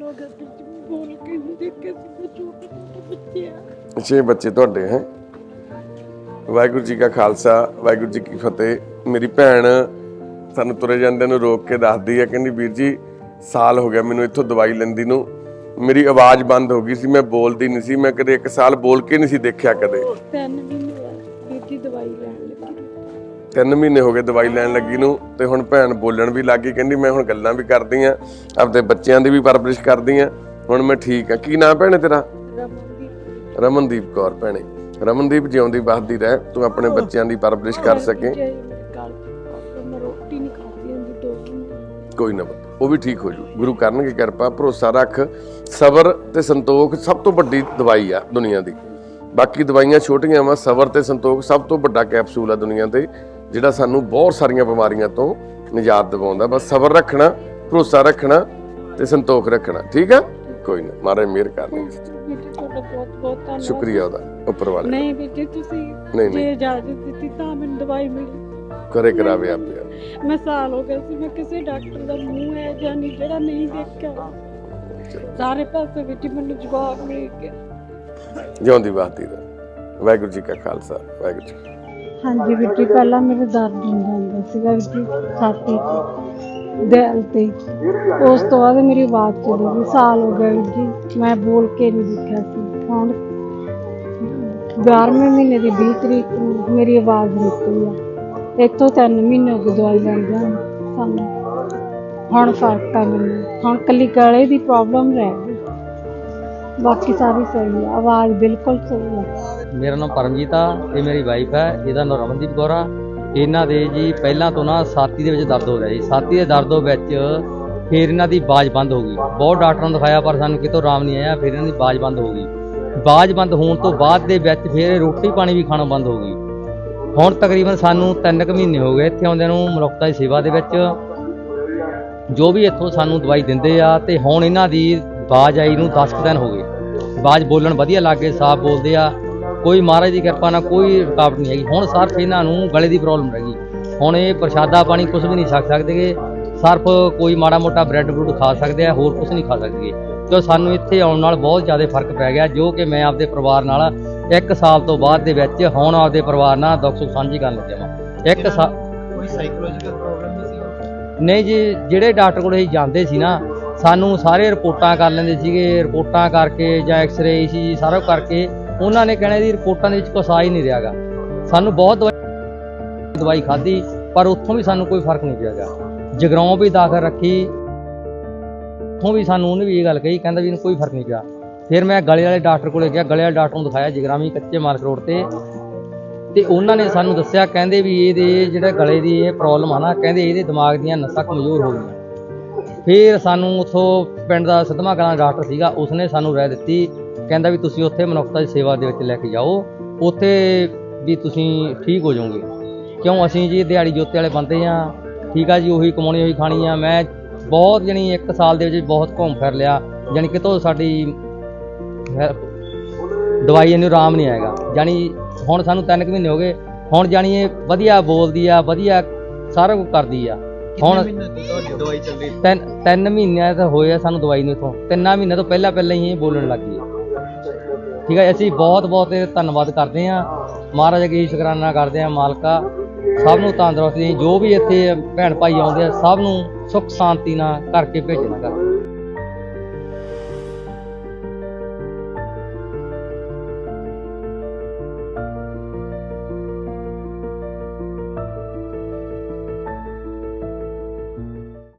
ਸਾਲ ਹੋ ਗਿਆ ਵੀਰ ਬੋਲ ਕੇ ਨਹੀਂ ਦੇਖਿਆ ਸੀ ਛੋਟੇ ਛੋਟੇ ਬੱਚੇ ਆ ਛੇ ਬੱਚੇ ਤੁਹਾਡੇ ਹੈ। ਵਾਹਿਗੁਰੂ ਜੀ ਕਾ ਖਾਲਸਾ, ਵਾਹਿਗੁਰੂ ਜੀ ਕੀ ਫਤਿਹ। ਮੇਰੀ ਭੈਣ ਸਾਨੂੰ ਤੁਰੇ ਜਾਂਦੇ ਨੂੰ ਰੋਕ ਕੇ ਦੱਸਦੀ ਹੈ, ਕਹਿੰਦੀ ਵੀਰ ਜੀ, ਸਾਲ ਹੋ ਗਿਆ ਮੈਨੂੰ ਇੱਥੋਂ ਦਵਾਈ ਲੈਂਦੀ ਨੂੰ। ਮੇਰੀ ਆਵਾਜ਼ ਬੰਦ ਹੋ ਗਈ ਸੀ, ਮੈਂ ਬੋਲਦੀ ਨਹੀਂ ਸੀ, ਮੈਂ ਕਦੇ ਇੱਕ ਸਾਲ ਬੋਲ ਕੇ ਨਹੀਂ ਸੀ ਦੇਖਿਆ ਕਦੇ। ਤਿੰਨ ਮਹੀਨੇ ਹੋਇਆ ਵੀਰ ਜੀ ਦਵਾਈ ਲੈਣ ਤਿੰਨ ਮਹੀਨੇ ਹੋ ਗਏ ਦਵਾਈ ਲੈਣ ਲੱਗੀ ਨੂੰ ਤੇ ਹੁਣ ਭੈਣ ਬੋਲਣ ਵੀ ਲੱਗ ਗਈ ਕਹਿੰਦੀ ਮੈਂ ਹੁਣ ਗੱਲਾਂ ਵੀ ਕਰਦੀ ਆ ਆਪਦੇ ਬੱਚਿਆਂ ਦੀ ਵੀ ਪਰਵਰਿਸ਼ ਕਰਦੀ ਆ ਹੁਣ ਮੈਂ ਠੀਕ ਆ। ਕੀ ਨਾਂ ਭੈਣੇ ਤੇਰਾ? ਰਮਨਦੀਪ। ਕੌਰ ਭੈਣੇ। ਰਮਨਦੀਪ ਜਿਉਂਦੀ ਬਸਦੀ ਰਹਿ ਤੂੰ ਆਪਣੇ ਬੱਚਿਆਂ ਦੀ ਪਰਵਰਿਸ਼ ਕਰ ਸਕੇ। ਕੋਈ ਨਾ ਉਹ ਵੀ ਠੀਕ ਹੋ ਜੂ। ਗੁਰੂ ਕਰਨਗੇ ਕਿਰਪਾ ਭਰੋਸਾ ਰੱਖ ਸਬਰ ਤੇ ਸੰਤੋਖ ਸਭ ਤੋਂ ਵੱਡੀ ਦਵਾਈ ਆ ਦੁਨੀਆ ਦੀ। ਬਾਕੀ ਦਵਾਈਆਂ ਛੋਟੀਆਂ ਵਾ ਸਬਰ ਤੇ ਸੰਤੋਖ ਸਭ ਤੋਂ ਵੱਡਾ ਕੈਪਸੂਲ ਆ ਦੁਨੀਆ ਤੇ। ਜਿਹੜਾ ਸਾਨੂੰ ਬਹੁਤ ਸਾਰੀਆਂ ਬਿਮਾਰੀਆਂ ਤੋਂ ਨਿਜਾਤ ਦਿਵਾਉਂਦਾ। ਬਸ ਸਬਰ ਰੱਖਣਾ ਭਰੋਸਾ ਰੱਖਣਾ ਤੇ ਸੰਤੋਖ ਰੱਖਣਾ ਠੀਕ ਆ? ਕੋਈ ਨਾ ਮਹਾਰਾਜ ਮਿਹਰ ਧੰਨਵਾਦ ਸ਼ੁਕਰੀਆ ਉਹਦਾ ਉੱਪਰ ਵਾਲੇ। ਨਹੀਂ ਜੀ ਤੁਸੀਂ ਜੇ ਇਜਾਜ਼ਤ ਦਿੱਤੀ ਤਾਂ ਮੈਨੂੰ ਦਵਾਈ ਮਿਲੀ। ਕਰੇ ਕਰਾਵੇ ਆਪੇ। ਮੈਂ ਸਾਲ ਹੋ ਗਿਆ ਸੀ ਮੈਂ ਕਿਸੇ ਡਾਕਟਰ ਦਾ ਮੂੰਹ ਹੈ ਜਾਂ ਨਹੀਂ ਜਿਹੜਾ ਨਹੀਂ ਦੇਖਿਆ। ਸਾਰੇ ਪਾਸੇ ਵਿੱਚ ਮੈਨੂੰ ਜਵਾਬ ਮਿਲ ਗਿਆ। ਜਿਉਂਦੀ ਬਾਤੀ ਦਾ ਵਾਹਿਗੁਰੂ ਜੀ ਕਾ ਖਾਲਸਾ ਵਾਹਿਗੁਰੂ ਜੀ। ਹਾਂਜੀ ਵੀਰ ਜੀ ਪਹਿਲਾਂ ਮੇਰੇ ਦਰਦ ਹੁੰਦਾ ਹੁੰਦਾ ਸੀਗਾ ਵੀਰ ਜੀ ਛਾਤੀ 'ਚ ਦਿਲ ਤੇ। ਉਸ ਤੋਂ ਬਾਅਦ ਮੇਰੀ ਆਵਾਜ਼ ਚਲੀ ਗਈ, ਸਾਲ ਹੋ ਗਿਆ ਵੀਰ ਜੀ ਮੈਂ ਬੋਲ ਕੇ ਨਹੀਂ ਦੇਖਿਆ ਸੀ। ਹੁਣ 11ਵੇਂ ਮਹੀਨੇ ਦੀ 20 ਤਰੀਕ ਨੂੰ ਮੇਰੀ ਆਵਾਜ਼ ਰੁਕ ਗਈ ਆ। ਇੱਥੋਂ ਤਿੰਨ ਮਹੀਨੇ ਹੋ ਗਏ ਦਵਾਈ ਲੈਂਦਿਆਂ ਨੂੰ, ਸਾਨੂੰ ਹੁਣ ਫ਼ਰਕ ਆ। ਮੈਨੂੰ ਹੁਣ ਕੱਲੀ ਗਲੇ ਦੀ ਪ੍ਰੋਬਲਮ ਰਹਿ ਗਈ। ਬਾਕੀ ਸਾਰੀ ਸਹੀ ਆ, ਆਵਾਜ਼ ਬਿਲਕੁਲ ਸਹੀ ਆ। ਮੇਰਾ ਨਾਮ ਪਰਮਜੀਤ ਆ ਇਹ ਮੇਰੀ ਵਾਈਫ ਹੈ, ਇਹਦਾ ਨਾਮ ਰਮਨਦੀਪ ਕੌਰ ਆ। ਇਹਨਾਂ ਦੇ ਜੀ ਪਹਿਲਾਂ ਤੋਂ ਨਾ ਸਾਥੀ ਦੇ ਵਿੱਚ ਦਰਦ ਹੋ ਰਿਹਾ ਜੀ। ਸਾਥੀ ਦੇ ਦਰਦ ਦੇ ਵਿੱਚ ਫਿਰ ਇਹਨਾਂ ਦੀ ਬਾਜ਼ ਬੰਦ ਹੋ ਗਈ। ਬਹੁਤ ਡਾਕਟਰਾਂ ਨੂੰ ਦਿਖਾਇਆ ਪਰ ਸਾਨੂੰ ਕਿਤੋਂ ਆਰਾਮ ਨਹੀਂ ਆਇਆ, ਫਿਰ ਇਹਨਾਂ ਦੀ ਬਾਜ਼ ਬੰਦ ਹੋ ਗਈ। ਬਾਜ਼ ਬੰਦ ਹੋਣ ਤੋਂ ਬਾਅਦ ਦੇ ਵਿੱਚ ਫਿਰ ਰੋਟੀ ਪਾਣੀ ਵੀ ਖਾਣਾ ਬੰਦ ਹੋ ਗਈ। ਹੁਣ ਤਕਰੀਬਨ ਸਾਨੂੰ 3 ਕੁ ਮਹੀਨੇ ਹੋ ਗਏ ਇੱਥੇ ਆਉਂਦਿਆਂ ਨੂੰ ਮਨੁੱਖਤਾ ਦੀ ਸੇਵਾ ਦੇ ਵਿੱਚ। ਜੋ ਵੀ ਇੱਥੋਂ ਸਾਨੂੰ ਦਵਾਈ ਦਿੰਦੇ ਆ ਤੇ ਹੁਣ ਇਹਨਾਂ ਦੀ ਬਾਜ਼ ਆਈ ਨੂੰ 10 ਕੁ ਦਿਨ ਹੋ ਗਏ। ਬਾਜ਼ ਬੋਲਣ ਵਧੀਆ ਲੱਗ ਗਏ, ਸਾਫ਼ ਬੋਲਦੇ ਆ। ਕੋਈ ਮਹਾਰਾਜ ਦੀ ਕਿਰਪਾ ਨਾਲ ਕੋਈ ਰੁਕਾਵਟ ਨਹੀਂ ਹੈਗੀ। ਹੁਣ ਸਿਰਫ ਇਹਨਾਂ ਨੂੰ ਗਲੇ ਦੀ ਪ੍ਰੋਬਲਮ ਰਹਿ ਗਈ। ਹੁਣ ਇਹ ਪ੍ਰਸ਼ਾਦਾ ਪਾਣੀ ਕੁਝ ਵੀ ਨਹੀਂ ਛਕ ਸਕਦੇਗੇ। ਸਿਰਫ ਕੋਈ ਮਾੜਾ ਮੋਟਾ ਬ੍ਰੈਡ ਬਰੂਡ ਖਾ ਸਕਦੇ ਆ ਹੋਰ ਕੁਝ ਨਹੀਂ ਖਾ ਸਕਦੇਗੇ। ਕਿਉਂ ਸਾਨੂੰ ਇੱਥੇ ਆਉਣ ਨਾਲ ਬਹੁਤ ਜ਼ਿਆਦਾ ਫ਼ਰਕ ਪੈ ਗਿਆ ਜੋ ਕਿ ਮੈਂ ਆਪਦੇ ਪਰਿਵਾਰ ਨਾਲ ਇੱਕ ਸਾਲ ਤੋਂ ਬਾਅਦ ਦੇ ਵਿੱਚ ਹੁਣ ਆਪਦੇ ਪਰਿਵਾਰ ਨਾਲ ਦੁੱਖ ਸੁੱਖ ਸਾਂਝੀ ਕਰਨ ਲੱਗਿਆ ਵਾਂ। ਇੱਕ ਸਾਲ ਕੋਈ ਸਾਈਕੋਲੋਜੀਕਲ ਪ੍ਰੋਬਲਮ ਨਹੀਂ ਸੀ ਨਹੀਂ ਜੀ ਜਿਹੜੇ ਡਾਕਟਰ ਕੋਲ ਅਸੀਂ ਜਾਂਦੇ ਸੀ ਨਾ ਸਾਨੂੰ ਸਾਰੇ ਰਿਪੋਰਟਾਂ ਕਰ ਲੈਂਦੇ ਸੀਗੇ। ਰਿਪੋਰਟਾਂ ਕਰਕੇ ਜਾਂ ਐਕਸ-ਰੇ ਸੀ ਸਾਰਾ ਕੁਛ ਕਰਕੇ ਉਹਨਾਂ ਨੇ ਕਹਿਣਾ ਦੀ ਰਿਪੋਰਟਾਂ ਦੇ ਵਿੱਚ ਕੁਛ ਆ ਹੀ ਨਹੀਂ ਰਿਹਾਗਾ। ਸਾਨੂੰ ਬਹੁਤ ਦਵਾਈ ਦਵਾਈ ਖਾਧੀ, ਪਰ ਉੱਥੋਂ ਵੀ ਸਾਨੂੰ ਕੋਈ ਫ਼ਰਕ ਨਹੀਂ ਪਿਆਗਾ। ਜਗਰਾਉਂ ਵੀ ਦਾਖਲ ਰੱਖੀ। ਉੱਥੋਂ ਵੀ ਸਾਨੂੰ ਉਹਨੇ ਵੀ ਇਹ ਗੱਲ ਕਹੀ, ਕਹਿੰਦਾ ਵੀ ਇਹਨੂੰ ਕੋਈ ਫ਼ਰਕ ਨਹੀਂ ਪਿਆ। ਫਿਰ ਮੈਂ ਗਲੇ ਵਾਲੇ ਡਾਕਟਰ ਕੋਲੇ ਗਿਆ, ਗਲੇ ਵਾਲੇ ਡਾਕਟਰ ਨੂੰ ਦਿਖਾਇਆ ਜਗਰਾਵੀ ਕੱਚੇ ਮਾਰਕ ਰੋਡ ਤੇ। ਤੇ ਉਹਨਾਂ ਨੇ ਸਾਨੂੰ ਦੱਸਿਆ, ਕਹਿੰਦੇ ਵੀ ਇਹਦੇ ਜਿਹੜਾ ਗਲੇ ਦੀ ਇਹ ਪ੍ਰੋਬਲਮ ਆ ਨਾ, ਕਹਿੰਦੇ ਇਹਦੇ ਦਿਮਾਗ ਦੀਆਂ ਨਸਾਂ ਕਮਜ਼ੋਰ ਹੋ ਗਈਆਂ। ਫਿਰ ਸਾਨੂੰ ਉੱਥੋਂ ਪਿੰਡ ਦਾ ਸਦਮਾ ਕਲਾਂ ਡਾਕਟਰ ਸੀਗਾ, ਉਸਨੇ ਸਾਨੂੰ ਰਾਏ ਦਿੱਤੀ ਕਹਿੰਦਾ ਵੀ ਤੁਸੀਂ ਉੱਥੇ ਮਨੁੱਖਤਾ ਦੀ ਸੇਵਾ ਦੇ ਵਿੱਚ ਲੈ ਕੇ ਜਾਓ ਉੱਥੇ ਵੀ ਤੁਸੀਂ ਠੀਕ ਹੋ ਜਾਓਗੇ। ਕਿਉਂ? ਅਸੀਂ ਜੀ ਦਿਹਾੜੀ ਜੋਤੇ ਵਾਲੇ ਬੰਦੇ ਆ ਠੀਕ ਆ ਜੀ ਉਹੀ ਕਮਾਉਣੀ ਉਹੀ ਖਾਣੀ ਆ। ਮੈਂ ਬਹੁਤ ਜਣੀ ਇੱਕ ਸਾਲ ਦੇ ਵਿੱਚ ਬਹੁਤ ਘੁੰਮ ਫਿਰ ਲਿਆ। ਜਾਣੀ ਕਿਤੋਂ ਸਾਡੀ ਹੈ- ਦਵਾਈ ਇਹਨੂੰ ਆਰਾਮ ਨਹੀਂ ਆਏਗਾ। ਜਾਣੀ ਹੁਣ ਸਾਨੂੰ ਤਿੰਨ ਕੁ ਮਹੀਨੇ ਹੋ ਗਏ। ਹੁਣ ਜਾਣੀ ਇਹ ਵਧੀਆ ਬੋਲਦੀ ਆ ਵਧੀਆ ਸਾਰਾ ਕੁਝ ਕਰਦੀ ਆ। ਹੁਣ ਮਹੀਨੇ ਤੋਂ ਦਵਾਈ ਚੱਲ ਰਹੀ ਤਿੰਨ ਤਿੰਨ ਮਹੀਨਿਆਂ ਤਾਂ ਹੋਏ ਆ ਸਾਨੂੰ ਦਵਾਈ ਨੂੰ ਇਥੋਂ। ਤਿੰਨਾਂ ਮਹੀਨਿਆਂ ਤੋਂ ਪਹਿਲਾਂ ਪਹਿਲਾਂ ਹੀ ਬੋਲਣ ਲੱਗ। ਠੀਕ ਹੈ ਅਸੀਂ ਬਹੁਤ ਬਹੁਤ ਧੰਨਵਾਦ ਕਰਦੇ ਹਾਂ। ਮਹਾਰਾਜ ਅੱਗੇ ਸ਼ੁਕਰਾਨਾ ਕਰਦੇ ਹਾਂ ਮਾਲਕਾ। ਸਭ ਨੂੰ ਤੰਦਰੁਸਤੀ ਜੋ ਵੀ ਇੱਥੇ ਭੈਣ ਭਾਈ ਆਉਂਦੇ ਆ, ਸਭ ਨੂੰ ਸੁੱਖ ਸ਼ਾਂਤੀ ਨਾਲ ਕਰਕੇ ਭੇਜਣਾ ਕਰ